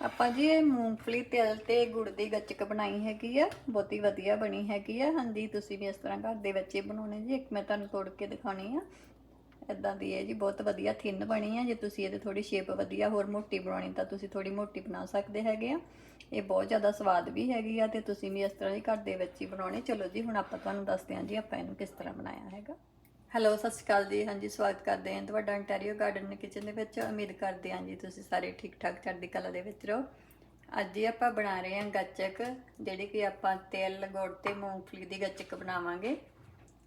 ਆਪਾਂ ਜੀ ਇਹ ਮੂੰਗਫਲੀ, ਤਿਲ ਤੇ ਗੁੜ ਦੀ ਗੱਚਕ ਬਣਾਈ ਹੈਗੀ ਆ, ਬਹੁਤੀ ਵਧੀਆ ਬਣੀ ਹੈਗੀ ਆ। ਹਾਂਜੀ, ਤੁਸੀਂ ਵੀ ਇਸ ਤਰ੍ਹਾਂ ਘਰ ਦੇ ਵਿੱਚ ਹੀ ਬਣਾਉਣੇ ਜੀ। ਇੱਕ ਮੈਂ ਤੁਹਾਨੂੰ ਤੋੜ ਕੇ ਦਿਖਾਉਣੀ ਆ। ਇਦਾਂ ਦੀ ਹੈ ਜੀ ਬਹੁਤ ਵਧੀਆ ਥਿੰਨ ਬਣੀ ਆ। ਜੇ ਤੁਸੀਂ ਇਹਦੇ ਥੋੜੀ ਸ਼ੇਪ ਵਧੀਆ ਹੋਰ ਮੋਟੀ ਬਣਾਉਣੀ, ਤਾਂ ਤੁਸੀਂ ਥੋੜੀ ਮੋਟੀ ਬਣਾ ਸਕਦੇ ਹੈਗੇ ਆ। ਇਹ ਬਹੁਤ ਜ਼ਿਆਦਾ ਸਵਾਦ ਵੀ ਹੈਗੀ ਆ ਤੇ ਤੁਸੀਂ ਵੀ ਇਸ ਤਰ੍ਹਾਂ ਹੀ ਘਰ ਦੇ ਵਿੱਚ ਹੀ ਬਣਾਉਣੇ। ਚਲੋ ਜੀ, ਹੁਣ ਆਪਾਂ ਤੁਹਾਨੂੰ ਦੱਸਦੇ ਹਾਂ ਜੀ ਆਪਾਂ ਇਹਨੂੰ ਕਿਸ ਤਰ੍ਹਾਂ ਬਣਾਇਆ ਹੈਗਾ। ਹੈਲੋ, ਸਤਿ ਸ਼੍ਰੀ ਅਕਾਲ ਜੀ। ਹਾਂਜੀ, ਸਵਾਗਤ ਕਰਦੇ ਹਾਂ ਤੁਹਾਡਾ ਅੰਟੈਰੀਓ ਗਾਰਡਨ ਕਿਚਨ ਦੇ ਵਿੱਚ। ਉਮੀਦ ਕਰਦੇ ਹਾਂ ਜੀ ਤੁਸੀਂ ਸਾਰੇ ਠੀਕ ਠਾਕ ਚੜ੍ਹਦੀ ਕਲਾ ਦੇ ਵਿੱਚ ਰਹੋ। ਅੱਜ ਹੀ ਆਪਾਂ ਬਣਾ ਰਹੇ ਹਾਂ ਗੱਚਕ, ਜਿਹੜੀ ਕਿ ਆਪਾਂ ਤਿਲ, ਗੁੜ ਤੇ ਮੂੰਗਫਲੀ ਦੀ ਗੱਚਕ ਬਣਾਵਾਂਗੇ।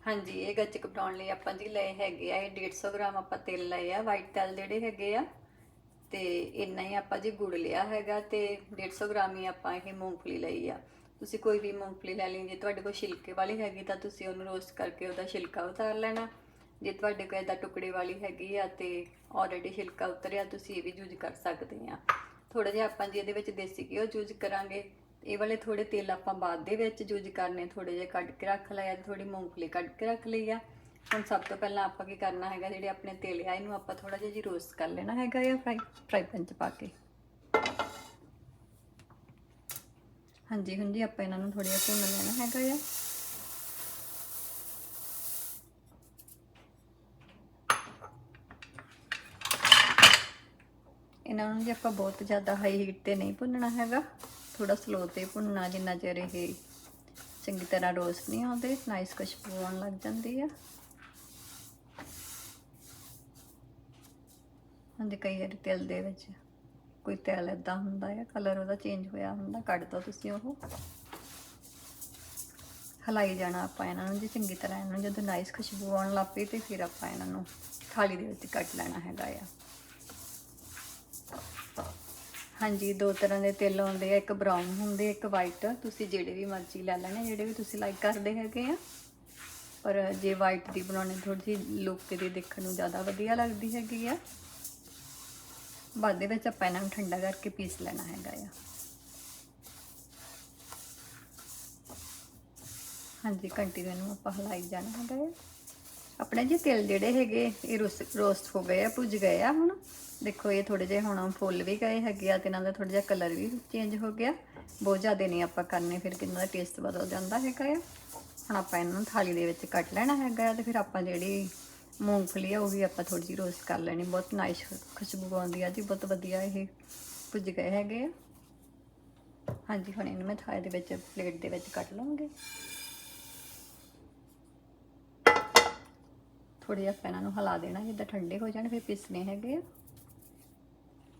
ਹਾਂਜੀ, ਇਹ ਗੱਚਕ ਬਣਾਉਣ ਲਈ ਆਪਾਂ ਜੀ ਲਏ ਹੈਗੇ ਆ, ਇਹ 150 ਗ੍ਰਾਮ ਆਪਾਂ ਤਿਲ ਲਏ ਆ ਵਾਈਟ ਤਿਲ ਜਿਹੜੇ ਹੈਗੇ ਆ। ਤੇ ਇੰਨਾ ਹੀ ਆਪਾਂ ਜੀ ਗੁੜ ਲਿਆ ਹੈਗਾ ਤੇ 150 ਗ੍ਰਾਮ ਹੀ ਆਪਾਂ ਇਹ ਮੂੰਗਫਲੀ ਲਈ ਆ। ਤੁਸੀਂ ਕੋਈ ਵੀ ਮੂੰਗਫਲੀ ਲੈ ਲਈ ਜੇ ਤੁਹਾਡੇ ਕੋਲ ਛਿਲਕੇ ਵਾਲੀ ਹੈਗੀ ਤਾਂ ਤੁਸੀਂ ਉਹਨੂੰ ਰੋਸਟ ਕਰਕੇ ਉਹਦਾ ਛਿਲਕਾ ਉਤਾਰ ਲੈਣਾ। ਜੇ ਤੁਹਾਡੇ ਕੋਲ ਇਹਦਾ ਟੁਕੜੇ ਵਾਲੀ ਹੈਗੀ ਆ ਤੇ ਆਲਰੇਡੀ ਛਿਲਕਾ ਉਤਰਿਆ, ਤੁਸੀਂ ਇਹ ਵੀ ਯੂਜ਼ ਕਰ ਸਕਦੇ ਆ। ਥੋੜਾ ਜਿਹਾ ਆਪਾਂ ਜੀ ਇਹਦੇ ਵਿੱਚ ਦੇਸੀ ਘਿਓ ਯੂਜ਼ ਕਰਾਂਗੇ, ਇਹ ਵਾਲੇ ਥੋੜੇ ਤੇਲ ਆਪਾਂ ਬਾਅਦ ਦੇ ਵਿੱਚ ਯੂਜ਼ ਕਰਨੇ ਥੋੜੇ ਜਿਹਾ ਕੱਢ ਕੇ ਰੱਖ ਲਿਆ ਥੋੜੀ ਮੂੰਗਫਲੀ ਕੱਢ ਕੇ ਰੱਖ ਲਈ ਆ। ਹੁਣ ਸਭ ਤੋਂ ਪਹਿਲਾਂ ਆਪਾਂ ਕੀ ਕਰਨਾ ਹੈਗਾ, ਜਿਹੜੇ ਆਪਣੇ ਤੇਲ ਆ, ਇਹਨੂੰ ਆਪਾਂ ਥੋੜਾ ਜਿਹਾ ਜੀ ਰੋਸਟ ਕਰ ਲੈਣਾ ਹੈਗਾ ਆ ਫਰਾਈ ਫਰਾਈ ਪੈਨ 'ਚ ਪਾ ਕੇ। ਹਾਂਜੀ ਹਾਂਜੀ ਆਪਾਂ ਇਹਨਾਂ ਨੂੰ ਥੋੜਾ ਜਿਹਾ ਭੁੰਨ ਲੈਣਾ ਹੈਗਾ ਆ। ਇਹਨਾਂ ਨੂੰ ਜੇ ਆਪਾਂ ਬਹੁਤ ਜ਼ਿਆਦਾ ਹਾਈ ਹੀਟ ਤੇ ਨਹੀਂ ਭੁੰਨਣਾ ਹੈਗਾ। ਥੋੜਾ ਸਲੋ ਤੇ ਭੁੰਨਣਾ, ਜਿੰਨਾ ਚਿਰ ਇਹ ਚੰਗੀ ਤਰ੍ਹਾਂ ਰੋਸਟ ਨਹੀਂ ਹੁੰਦੇ ਨਾਈਸ ਖੁਸ਼ਬੂ ਆਉਣ ਲੱਗ ਜਾਂਦੀ ਆ। ਹਾਂਜੀ, ਕਈ ਵਾਰੀ ਤੇਲ ਦੇ ਵਿੱਚ ਕੋਈ ਤੇਲ ਇਦਾਂ ਹੁੰਦਾ ਆ ਕਲਰ ਉਹਦਾ ਚੇਂਜ ਹੋਇਆ ਹੁੰਦਾ, ਕੱਢ ਦੋ ਤੁਸੀਂ ਉਹ। ਹਲਾਈ ਜਾਣਾ ਆਪਾਂ ਇਹਨਾਂ ਨੂੰ ਜੇ ਚੰਗੀ ਤਰ੍ਹਾਂ, ਇਹਨਾਂ ਨੂੰ ਜਦੋਂ ਨਾਈਸ ਖੁਸ਼ਬੂ ਆਉਣ ਲੱਗ ਪਈ ਤੇ ਫਿਰ ਆਪਾਂ ਇਹਨਾਂ ਨੂੰ ਥਾਲੀ ਦੇ ਵਿੱਚ ਕੱਟ ਲੈਣਾ ਹੈਗਾ ਆ। ਹਾਂਜੀ, ਦੋ ਤਰ੍ਹਾਂ ਦੇ ਤਿਲ ਆਉਂਦੇ ਆ, ਇੱਕ ਬਰਾਊਨ ਹੁੰਦੇ, ਇੱਕ ਵਾਈਟ ਤੁਸੀਂ ਜਿਹੜੇ ਵੀ ਮਰਜ਼ੀ ਲੈ ਲੈਣੇ, ਜਿਹੜੇ ਵੀ ਤੁਸੀਂ ਲਾਈਕ ਕਰਦੇ ਹੈਗੇ ਆ। ਪਰ ਜੇ ਵਾਈਟ ਦੀ ਬਣਾਉਣੀ ਥੋੜੀ ਜਿਹੀ ਲੁੱਕ ਦੀ ਦੇਖਣ ਨੂੰ ਜ਼ਿਆਦਾ ਵਧੀਆ ਲੱਗਦੀ ਹੈਗੀ ਆ। ਬਾਅਦ ਦੇ ਵਿੱਚ ਆਪਾਂ ਇਹਨਾਂ ਨੂੰ ਠੰਡਾ ਕਰਕੇ ਪੀਸ ਲੈਣਾ ਹੈਗਾ ਆ। ਹਾਂਜੀ ਕੰਟੀਨਿਊ ਨੂੰ ਆਪਾਂ ਹਲਾਈ ਜਾਣਾ ਹੈਗਾ ਆ। ਆਪਣੇ ਜੀ ਤਿਲ ਜਿਹੜੇ ਹੈਗੇ, ਇਹ ਰੋਸਟ ਹੋ ਗਏ ਆ, ਭੁੱਜ ਗਏ ਆ ਹੁਣ। ਦੇਖੋ, ਇਹ ਥੋੜੇ ਜਿਹੇ ਹੁਣ ਫੁੱਲ ਵੀ ਗਏ ਹੈਗੇ ਆ ਤੇ ਇਹਨਾਂ ਦਾ ਥੋੜਾ ਜਿਹਾ ਕਲਰ ਵੀ ਚੇਂਜ ਹੋ ਗਿਆ। ਬਹੁਤ ਜ਼ਿਆਦਾ ਨਹੀਂ ਆਪਾਂ ਕਰਨੇ, ਫਿਰ ਕਿੰਨਾ ਦਾ ਟੇਸਟ ਬਦਲ ਜਾਂਦਾ ਹੈਗਾ ਆ। ਹੁਣ ਆਪਾਂ ਇਹਨਾਂ ਨੂੰ ਥਾਲੀ ਦੇ ਵਿੱਚ ਕੱਟ ਲੈਣਾ ਹੈਗਾ ਆ ਤੇ ਫਿਰ ਆਪਾਂ ਜਿਹੜੀ ਮੂੰਗਫਲੀ ਆ, ਉਹ ਵੀ ਆਪਾਂ ਥੋੜੀ ਜਿਹੀ ਰੋਸਟ ਕਰ ਲੈਣੀ। ਬਹੁਤ ਨਾਈਸ ਖੁਸ਼ਬੂ ਆਉਂਦੀ ਆ ਜੀ, ਬਹੁਤ ਵਧੀਆ ਇਹ ਭੁੱਜ ਗਏ ਹੈਗੇ ਆ। ਹਾਂਜੀ, ਹੁਣ ਇਹਨੂੰ ਮੈਂ ਥਾਲੀ ਦੇ ਵਿੱਚ ਪਲੇਟ ਦੇ ਵਿੱਚ ਕੱਟ ਲਵਾਂਗੇ। ਥੋੜੀ ਜਿਹਾ ਆਪਾਂ ਇਹਨਾਂ ਨੂੰ ਹਿਲਾ ਦੇਣਾ, ਜਿੱਦਾਂ ਠੰਡੇ ਹੋ ਜਾਣ, ਫਿਰ ਪੀਸਨੇ ਹੈਗੇ ਆ।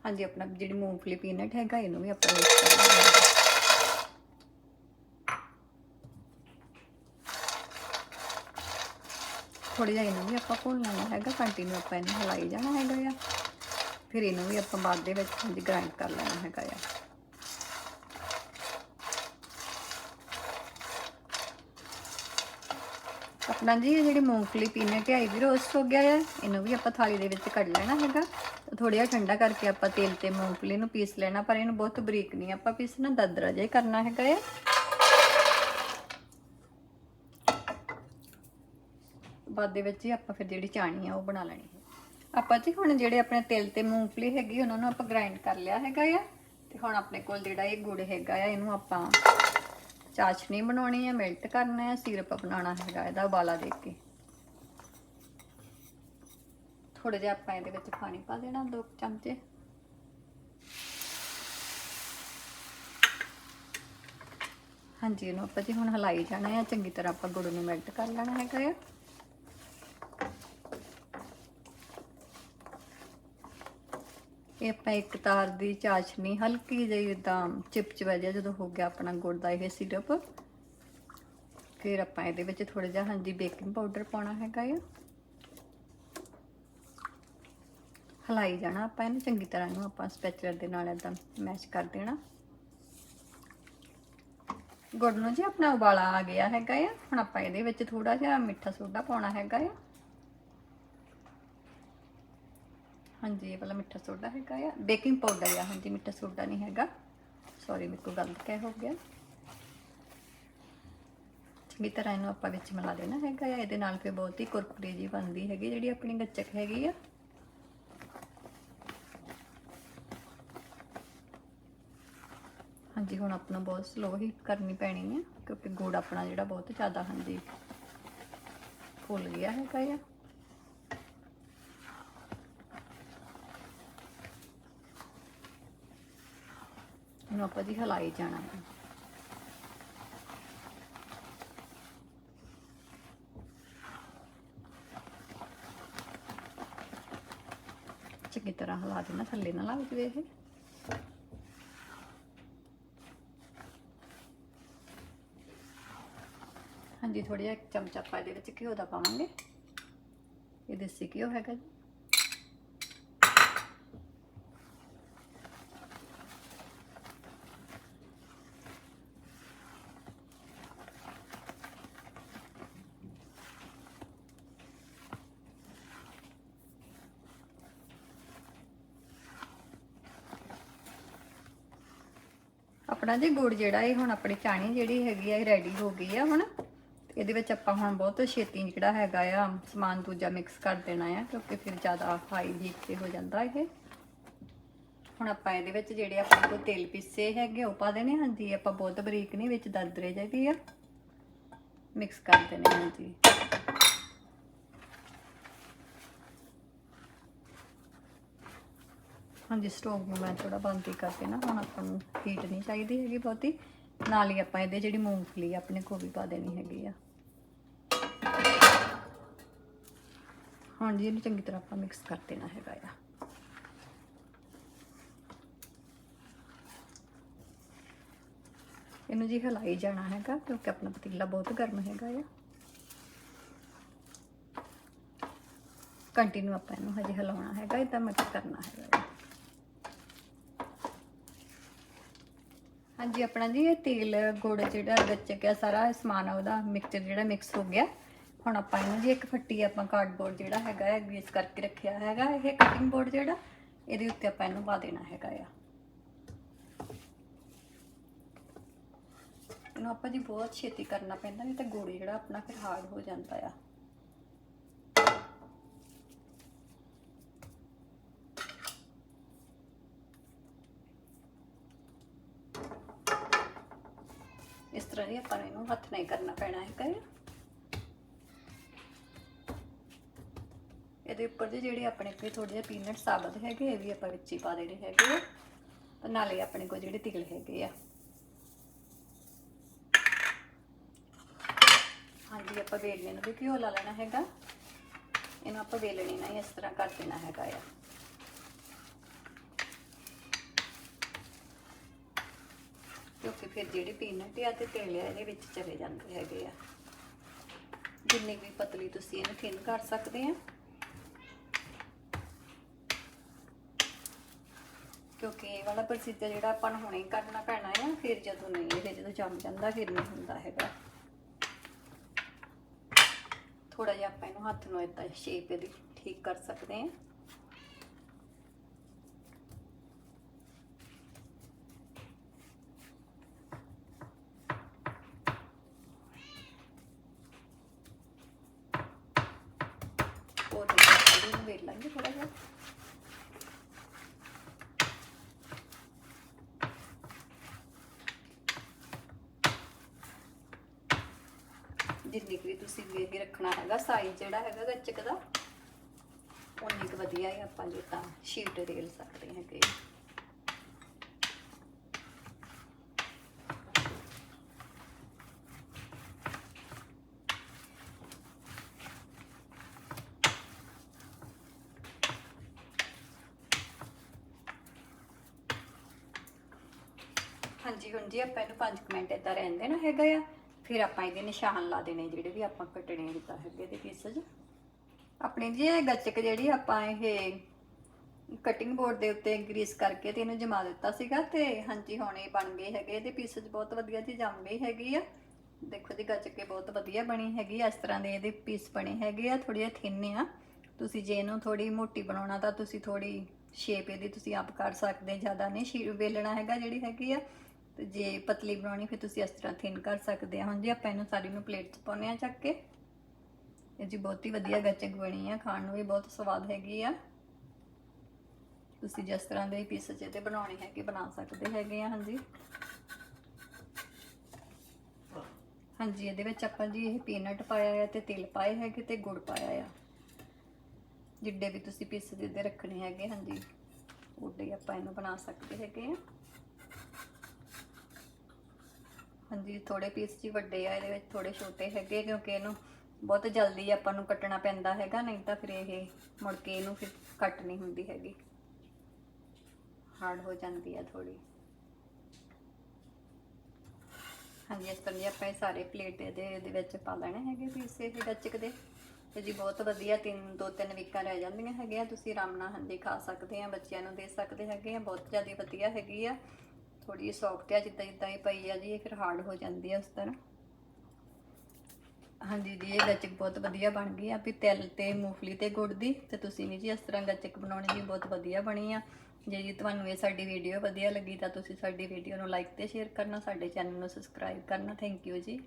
ਹਾਂਜੀ, ਆਪਣਾ ਜਿਹੜੀ ਮੂੰਗਫਲੀ ਪੀਨਟ ਹੈਗਾ ਇਹਨੂੰ ਵੀ ਆਪਾਂ ਰੋਸਟ ਕਰ ਲਾਂਗੇ। ਥੋੜੀ ਜਿਹਾ ਇਹਨੂੰ ਵੀ ਆਪਾਂ ਭੁੰਨ ਲੈਣਾ ਹੈਗਾ? ਕੰਟੀਨਿਊ ਆਪਾਂ ਇਹਨੂੰ ਹਿਲਾਈ ਜਾਣਾ ਹੈਗਾ ਆ। ਫਿਰ ਇਹਨੂੰ ਵੀ ਆਪਾਂ ਬਾਅਦ ਦੇ ਵਿੱਚ ਹਾਂਜੀ ਗ੍ਰਾਈਂਡ ਕਰ ਲੈਣਾ ਹੈਗਾ ਆ। ਆਪਣਾ ਜੀ ਜਿਹੜੀ ਮੂੰਗਫਲੀ ਪੀਨਟ ਹੈ ਇਹ ਵੀ ਰੋਸਟ ਹੋ ਗਿਆ ਆ। ਇਹਨੂੰ ਵੀ ਆਪਾਂ ਥਾਲੀ ਦੇ ਵਿੱਚ ਕੱਢ ਲੈਣਾ ਹੈਗਾ। ਥੋੜਾ ਜਿਹਾ ਠੰਡਾ ਕਰਕੇ ਆਪਾਂ ਤੇਲ ਤੇ ਮੂੰਗਫਲੀ ਨੂੰ ਪੀਸ ਲੈਣਾ, ਪਰ ਇਹਨੂੰ ਬਹੁਤ ਬਰੀਕ ਨਹੀਂ, ਆਪਾਂ ਪੀਸਣਾ ਦਦਰਾ ਜਿਹਾ ਕਰਨਾ ਹੈਗਾ ਹੈ ਬਾਅਦ ਦੇ ਵਿੱਚ ਹੀ ਆਪਾਂ ਫਿਰ ਜਿਹੜੀ ਚਾਣੀ ਆ ਉਹ ਬਣਾ ਲੈਣੀ ਹੈ। ਆਪਾਂ ਜੀ ਹੁਣ ਜਿਹੜੇ ਆਪਣੇ ਤਿਲ ਤੇ ਮੂੰਗਫਲੀ ਹੈਗੀ, ਉਹਨਾਂ ਨੂੰ ਆਪਾਂ ਗ੍ਰਾਈਂਡ ਕਰ ਲਿਆ ਹੈਗਾ ਆ। ਤੇ ਹੁਣ ਆਪਣੇ ਕੋਲ ਜਿਹੜਾ ਇਹ ਗੁੜ ਹੈਗਾ ਆ, ਇਹਨੂੰ ਆਪਾਂ ਚਾਸ਼ਨੀ ਬਣਾਉਣੀ ਹੈ ਮੈਲਟ ਕਰਨਾ ਹੈ ਸਿਰਪ ਬਣਾਉਣਾ ਹੈਗਾ, ਇਹਦਾ ਉਬਾਲਾ ਦੇ ਕੇ। ਥੋੜਾ ਜਿਹਾ ਆਪਾਂ ਇਹਦੇ ਵਿੱਚ ਪਾਣੀ ਪਾ ਦੇਣਾ, ਦੋ ਚਮਚੇ। ਹਾਂਜੀ, ਇਹਨੂੰ ਆਪਾਂ ਜੀ ਹੁਣ ਹਲਾਈ ਜਾਣਾ ਹੈ ਚੰਗੀ ਤਰ੍ਹਾਂ ਆਪਾਂ ਗੁੜ ਨੂੰ ਮੈਲਟ ਕਰ ਲੈਣਾ ਹੈਗਾ ਆ। ਇਹ ਆਪਾਂ ਇੱਕ ਤਾਰ ਦੀ ਚਾਸ਼ਨੀ, ਹਲਕੀ ਜਿਹੀ ਇਦਾਂ ਚਿਪਚਿਪਾ ਜਿਹਾ ਜਦੋਂ ਹੋ ਗਿਆ ਆਪਣਾ ਗੁੜ ਦਾ ਇਹ ਸਿਰਪ ਫਿਰ ਆਪਾਂ ਇਹਦੇ ਵਿੱਚ ਥੋੜਾ ਜਿਹਾ ਹਾਂਜੀ ਬੇਕਿੰਗ ਪਾਊਡਰ ਪਾਉਣਾ ਹੈਗਾ ਆ। ਹਲਾਈ ਜਾਣਾ ਆਪਾਂ ਇਹਨੂੰ ਚੰਗੀ ਤਰ੍ਹਾਂ ਨੂੰ ਆਪਾਂ ਸਪੈਚੂਲਰ ਦੇ ਨਾਲ ਇਦਾਂ ਮੈਸ਼ ਕਰ ਦੇਣਾ। ਗੁੜ ਨੂੰ ਜੀ ਆਪਣਾ ਉਬਾਲਾ ਆ ਗਿਆ ਹੈਗਾ ਆ। ਹੁਣ ਆਪਾਂ ਇਹਦੇ ਵਿੱਚ ਥੋੜਾ ਜਿਹਾ ਮਿੱਠਾ ਸੋਡਾ ਪਾਉਣਾ ਹੈਗਾ ਆ। ਹਾਂਜੀ, ਇਹ ਵਾਲਾ ਮਿੱਠਾ ਸੋਡਾ ਹੈਗਾ ਆ। ਬੇਕਿੰਗ ਪਾਊਡਰ ਆ, ਹਾਂਜੀ, ਮਿੱਠਾ ਸੋਡਾ ਨਹੀਂ ਹੈਗਾ। ਸੌਰੀ ਮੇਰੇ ਕੋਲ ਗਲਤ ਕਹਿ ਹੋ ਗਿਆ। ਚੰਗੀ ਤਰ੍ਹਾਂ ਇਹਨੂੰ ਆਪਾਂ ਵਿੱਚ ਮਿਲਾ ਦੇਣਾ ਹੈਗਾ ਆ। ਇਹਦੇ ਨਾਲ ਫਿਰ ਬਹੁਤ ਹੀ ਕੁਰਕੁਰੀ ਜੀ ਬਣਦੀ ਹੈਗੀ ਜਿਹੜੀ ਆਪਣੀ ਗੱਚਕ ਹੈਗੀ ਆ। ਹਾਂਜੀ, ਹੁਣ ਆਪਣਾ ਬਹੁਤ ਸਲੋ ਹੀਟ ਕਰਨੀ ਪੈਣੀ ਹੈ ਕਿਉਂਕਿ ਗੁੜ ਆਪਣਾ ਜਿਹੜਾ ਬਹੁਤ ਜ਼ਿਆਦਾ, ਹਾਂਜੀ, ਫੁੱਲ ਗਿਆ ਹੈਗਾ ਆ। ਇਹਨੂੰ ਆਪਾਂ ਜੀ ਹਲਾਈ ਜਾਣਾ ਹੈ। ਚੰਗੀ ਤਰ੍ਹਾਂ ਹਿਲਾ ਦੇਣਾ, ਥੱਲੇ ਨਾ ਲੱਗ ਜਵੇ ਇਹ। ਹਾਂਜੀ ਥੋੜਾ ਜਿਹਾ ਇੱਕ ਚਮਚਾ ਆਪਾਂ ਇਹਦੇ ਵਿੱਚ ਘਿਓ ਦਾ ਪਾਵਾਂਗੇ। ਇਹ ਦੇਸੀ ਘਿਓ ਹੈਗਾ ਜੀ। ਆਪਣਾ ਜੀ ਗੁੜ ਜਿਹੜਾ ਇਹ ਹੁਣ ਆਪਣੀ ਚਾਣੀ ਜਿਹੜੀ ਹੈਗੀ ਆ, ਇਹ ਰੈਡੀ ਹੋ ਗਈ ਆ ਹੁਣ। ਇਹਦੇ ਵਿੱਚ ਆਪਾਂ ਹੁਣ ਬਹੁਤ ਛੇਤੀ ਜਿਹੜਾ ਹੈਗਾ ਆ ਸਮਾਨ ਦੂਜਾ ਮਿਕਸ ਕਰ ਦੇਣਾ ਆ, ਕਿਉਂਕਿ ਫਿਰ ਜ਼ਿਆਦਾ ਹਾਈ ਹੀਟ ਤੇ ਹੋ ਜਾਂਦਾ ਇਹ। ਹੁਣ ਆਪਾਂ ਇਹਦੇ ਵਿੱਚ ਜਿਹੜੇ ਆਪਣੇ ਕੋਲ ਤੇਲ ਪੀਸੇ ਹੈਗੇ, ਉਹ ਪਾ ਦੇਣੇ ਹਾਂਜੀ, ਆਪਾਂ ਬਹੁਤ ਬਰੀਕ ਨਹੀਂ, ਵਿੱਚ ਦਰਦਰੇ ਜਿਹੇ ਆ। ਮਿਕਸ ਕਰ ਦੇਣੇ ਹਾਂਜੀ। ਹਾਂਜੀ ਸਟੋਵ ਨੂੰ ਮੈਂ ਥੋੜਾ ਬੰਦ ਹੀ ਕਰ ਦੇਣਾ। ਹੁਣ ਆਪਾਂ ਨੂੰ ਹੀਟ ਨਹੀਂ ਚਾਹੀਦੀ ਹੈਗੀ ਬਹੁਤੀ। ਨਾਲ ਹੀ ਆਪਾਂ ਇਹਦੇ ਜਿਹੜੀ ਮੂੰਗਫਲੀ ਆ, ਆਪਣੇ ਕੋ ਵੀ ਪਾ ਦੇਣੀ ਹੈਗੀ ਆ। ਹੁਣ ਜੀ ਇਹਨੂੰ ਚੰਗੀ ਤਰ੍ਹਾਂ ਆਪਾਂ ਮਿਕਸ ਕਰ ਦੇਣਾ ਹੈਗਾ ਆ। ਇਹਨੂੰ ਜੀ ਹਿਲਾਈ ਜਾਣਾ ਹੈਗਾ, ਕਿਉਂਕਿ ਆਪਣਾ ਪਤੀਲਾ ਬਹੁਤ ਗਰਮ ਹੈਗਾ ਆ। ਕੰਟੀਨਿਊ ਆਪਾਂ ਇਹਨੂੰ ਹਜੇ ਹਿਲਾਉਣਾ ਹੈਗਾ ਇਦਾਂ ਮਿਕਸ ਕਰਨਾ ਹੈਗਾ ਹਾਂਜੀ, ਆਪਣਾ ਜੀ ਇਹ ਤੇਲ, ਗੁੜ ਜਿਹੜਾ ਵਿੱਚ ਗਿਆ ਸਾਰਾ ਸਮਾਨ ਆ, ਉਹਦਾ ਮਿਕਸਚਰ ਜਿਹੜਾ ਮਿਕਸ ਹੋ ਗਿਆ। ਹੁਣ ਆਪਾਂ ਇਹਨੂੰ ਜੀ ਇੱਕ ਫੱਟੀ ਆਪਾਂ ਕਾਰਡਬੋਰਡ ਜਿਹੜਾ ਹੈਗਾ ਹੈ ਗ੍ਰੀਸ ਕਰਕੇ ਰੱਖਿਆ ਹੈਗਾ, ਇਹ ਕਟਿੰਗ ਬੋਰਡ ਜਿਹੜਾ, ਇਹਦੇ ਉੱਤੇ ਆਪਾਂ ਇਹਨੂੰ ਪਾ ਦੇਣਾ ਹੈਗਾ ਆ। ਇਹਨੂੰ ਆਪਾਂ ਜੀ ਬਹੁਤ ਛੇਤੀ ਕਰਨਾ ਪੈਂਦਾ, ਨਹੀਂ ਤਾਂ ਗੁੜ ਜਿਹੜਾ ਆਪਣਾ ਫਿਰ ਹਾਰਡ ਹੋ ਜਾਂਦਾ ਆ। ਇਸ ਇਹਨੂੰ ਹੱਥ ਨਹੀਂ ਕਰਨਾ ਪੈਣਾ ਹੈਗਾ ਆ ਇਹਦੇ ਉੱਪਰ ਦੇ ਜਿਹੜੇ ਆਪਣੇ ਕੋਲ ਥੋੜੇ ਜਿਹੇ ਪੀਨਟ ਸਾਬਤ ਹੈਗੇ, ਇਹ ਵੀ ਆਪਾਂ ਵਿੱਚ ਹੀ ਪਾ ਦੇਣੇ ਹੈਗੇ ਤੇ ਨਾਲੇ ਆਪਣੇ ਕੋਲ ਜਿਹੜੇ ਤਿਲ ਹੈਗੇ ਆ। ਹਾਂਜੀ, ਆਪਾਂ ਵੇਲਣੇ ਨੂੰ ਵੀ ਘਿਓ ਲਾ ਲੈਣਾ ਹੈਗਾ। ਇਹਨੂੰ ਆਪਾਂ ਵੇਲਣੇ ਨਾਲ ਹੀ ਇਸ ਤਰ੍ਹਾਂ ਕਰ ਦੇਣਾ ਹੈਗਾ ਆ। ਕਿਉਂਕਿ ਫਿਰ ਜਿਹੜੇ ਪੀਨਟ ਆ, ਤੇ ਤੇਲ ਆ ਇਹਦੇ ਵਿੱਚ ਚਲੇ ਜਾਂਦੇ ਹੈਗੇ ਆ। ਜਿੰਨੀ ਵੀ ਪਤਲੀ ਤੁਸੀਂ ਇਹਨੂੰ ਥਿਨ ਕਰ ਸਕਦੇ ਆ। ਕਿਉਂਕਿ ਇਹ ਵਾਲਾ ਪ੍ਰਸਿੱਧ ਜਿਹੜਾ ਆਪਾਂ ਨੂੰ ਹੁਣੇ ਕਰਨਾ ਪੈਣਾ ਆ, ਫਿਰ ਜਦੋਂ ਨਹੀਂ, ਇਹ ਜਦੋਂ ਜੰਮ ਜਾਂਦਾ, ਫਿਰ ਨਹੀਂ ਹੁੰਦਾ ਹੈਗਾ। ਥੋੜਾ ਜਿਹਾ ਆਪਾਂ ਇਹਨੂੰ ਹੱਥ ਨੂੰ ਇਦਾਂ ਸ਼ੇਪ ਇਹਦੀ ਠੀਕ ਕਰ ਸਕਦੇ ਹਾਂ ਉਹ ਤੇ ਆਪਾਂ ਇਹਨੂੰ ਵੇਟ ਲਾਂਗੇ ਜਿੰਨੀ ਕੁ ਵੀ ਤੁਸੀਂ ਵੇਖ ਰੱਖਣਾ ਹੈਗਾ ਸਾਈਜ਼ ਜਿਹੜਾ ਹੈਗਾ ਗੱਚਕ ਦਾ ਉਨੀ ਕੁ ਵਧੀਆ ਹੈ ਆਪਾਂ ਜੇ ਤਾਂ ਸ਼ੀਟ ਰੇਲ ਸਕਦੇ ਹੈਗੇ। ਹਾਂਜੀ ਹੁਣ ਜੀ ਆਪਾਂ ਇਹਨੂੰ 5 ਮਿੰਟ ਇਦਾਂ ਰਹਿਣ ਦੇਣਾ ਹੈਗਾ ਆ। ਫਿਰ ਆਪਾਂ ਇਹਦੇ ਨਿਸ਼ਾਨ ਲਾ ਦੇਣੇ ਜਿਹੜੇ ਵੀ ਆਪਾਂ ਕੱਟਣੇ ਦਿੱਤਾ ਹੈਗੇ ਦੇ ਪੀਸਜ ਆਪਣੇ ਜੀ ਇਹ ਗੱਚਕ ਜਿਹੜੀ ਆਪਾਂ ਇਹ ਕਟਿੰਗ ਬੋਰਡ ਦੇ ਉੱਤੇ ਗਰੀਸ ਕਰਕੇ ਤੇ ਇਹਨੂੰ ਜਮਾ ਦਿੱਤਾ ਸੀਗਾ ਤੇ ਹਾਂਜੀ, ਹੁਣ ਇਹ ਬਣ ਗਏ ਹੈਗੇ। ਇਹਦੇ ਪੀਸਜ ਬਹੁਤ ਵਧੀਆ ਜੀ ਜੰਮ ਗਈ ਹੈਗੀ ਆ। ਦੇਖੋ ਜੀ, ਗੱਚਕੇ ਬਹੁਤ ਵਧੀਆ ਬਣੀ ਹੈਗੀ ਆ। ਇਸ ਤਰ੍ਹਾਂ ਦੇ ਇਹਦੇ ਪੀਸ ਬਣੇ ਹੈਗੇ ਆ ਥੋੜੀ ਜਿਹੀ ਥਿਨ ਆ। ਤੁਸੀਂ ਜੇ ਇਹਨੂੰ ਥੋੜੀ ਮੋਟੀ ਬਣਾਉਣਾ ਤਾਂ ਤੁਸੀਂ ਥੋੜੀ ਸ਼ੇਪ ਇਹਦੀ ਤੁਸੀਂ ਆਪ ਕਰ ਸਕਦੇ, ਜ਼ਿਆਦਾ ਨਹੀਂ ਸ਼ੀ ਵੇਲਣਾ ਹੈਗਾ ਜਿਹੜੀ ਹੈਗੀ ਆ। ਤੇ ਜੇ ਪਤਲੀ ਬਣਾਉਣੀ ਫਿਰ ਤੁਸੀਂ ਇਸ ਤਰ੍ਹਾਂ ਥਿਨ ਕਰ ਸਕਦੇ ਆ। ਹੁਣ ਜੀ ਆਪਾਂ ਇਹਨੂੰ ਸਾਰੀ ਨੂੰ ਪਲੇਟ 'ਚ ਪਾਉਂਦੇ ਆ ਚੱਕ ਕੇ, ਇਹ ਜੀ ਬਹੁਤ ਹੀ ਵਧੀਆ ਗੱਚਕ ਬਣੀ ਆ, ਖਾਣ ਨੂੰ ਵੀ ਬਹੁਤ ਸਵਾਦ ਹੈਗੀ ਆ। ਤੁਸੀਂ ਜਿਸ ਤਰ੍ਹਾਂ ਦੇ ਪੀਸ ਚ ਤੇ ਬਣਾਉਣੇ ਹੈਗੇ, ਬਣਾ ਸਕਦੇ ਹੈਗੇ ਆ, ਹਾਂਜੀ। ਹਾਂਜੀ, ਇਹਦੇ ਵਿੱਚ ਆਪਾਂ ਜੀ ਇਹ ਪੀਨਟ ਪਾਇਆ ਆ ਤੇ ਤਿਲ ਪਾਏ ਹੈਗੇ ਤੇ ਗੁੜ ਪਾਇਆ ਆ। ਜਿੱਡੇ ਵੀ ਤੁਸੀਂ ਪੀਸ ਦੇ ਰੱਖਣੇ ਹੈਗੇ, ਹਾਂਜੀ। ਉੱਡੇ ਆਪਾਂ ਇਹਨੂੰ ਬਣਾ ਸਕਦੇ ਹੈਗੇ ਆ। ਹਾਂਜੀ ਥੋੜੇ ਪੀਸ ਜੀ ਵੱਡੇ ਆ, ਇਹਦੇ ਵਿੱਚ ਥੋੜੇ ਛੋਟੇ ਹੈਗੇ ਕਿਉਂਕਿ ਇਹਨੂੰ ਬਹੁਤ ਜਲਦੀ ਆਪਾਂ ਨੂੰ ਕੱਟਣਾ ਪੈਂਦਾ ਹੈਗਾ, ਨਹੀਂ ਤਾਂ ਫਿਰ ਇਹ ਮੁੜ ਕੇ ਇਹਨੂੰ ਫਿਰ ਕੱਟ ਨਹੀਂ ਹੁੰਦੀ ਹੈਗੀ। ਹਾਰਡ ਹੋ ਜਾਂਦੀ ਆ ਥੋੜੀ ਹਾਂਜੀ, ਇਸ ਤਰ੍ਹਾਂ ਜੀ ਆਪਾਂ ਇਹ ਸਾਰੇ ਪਲੇਟ ਇਹਦੇ ਇਹਦੇ ਵਿੱਚ ਪਾ ਲੈਣੇ ਹੈਗੇ ਪੀਸ ਇਹ ਗੱਚਕ ਦੇ ਤੇ ਜੀ ਬਹੁਤ ਵਧੀਆ ਤਿੰਨ, ਦੋ, ਤਿੰਨ ਵੀਕਾਂ ਰਹਿ ਜਾਂਦੀਆਂ ਹੈਗੀਆਂ, ਤੁਸੀਂ ਆਰਾਮ ਨਾਲ ਹਾਂਜੀ ਖਾ ਸਕਦੇ ਆ, ਬੱਚਿਆਂ ਨੂੰ ਦੇ ਸਕਦੇ ਹੈਗੇ ਆ, ਬਹੁਤ ਜ਼ਿਆਦਾ ਵਧੀਆ ਹੈਗੀ ਆ। ਥੋੜੀ ਸੌਫਟ ਆ, ਜਿੱਦਾਂ ਜਿੱਦਾਂ ਇਹ ਪਈ ਆ ਜੀ, ਇਹ ਫਿਰ ਹਾਰਡ ਹੋ ਜਾਂਦੀ ਆ ਉਸ ਤਰ੍ਹਾਂ। ਹਾਂਜੀ ਜੀ, ਇਹ ਗੱਚਕ ਬਹੁਤ ਵਧੀਆ ਬਣ ਗਈ ਆ, ਵੀ ਤਿਲ ਤੇ ਮੂੰਗਫਲੀ ਤੇ ਗੁੜ ਦੀ, ਤੇ ਤੁਸੀਂ ਵੀ ਜੀ ਇਸ ਤਰ੍ਹਾਂ ਗੱਚਕ ਬਣਾਉਣੀ ਜੀ ਬਹੁਤ ਵਧੀਆ ਬਣੀ ਆ। ਜੇ ਜੀ ਤੁਹਾਨੂੰ ਇਹ ਸਾਡੀ ਵੀਡੀਓ ਵਧੀਆ ਲੱਗੀ ਤਾਂ ਤੁਸੀਂ ਸਾਡੀ ਵੀਡੀਓ ਨੂੰ ਲਾਈਕ ਤੇ ਸ਼ੇਅਰ ਕਰਨਾ, ਸਾਡੇ ਚੈਨਲ ਨੂੰ ਸਬਸਕ੍ਰਾਈਬ ਕਰਨਾ। ਥੈਂਕ ਯੂ ਜੀ।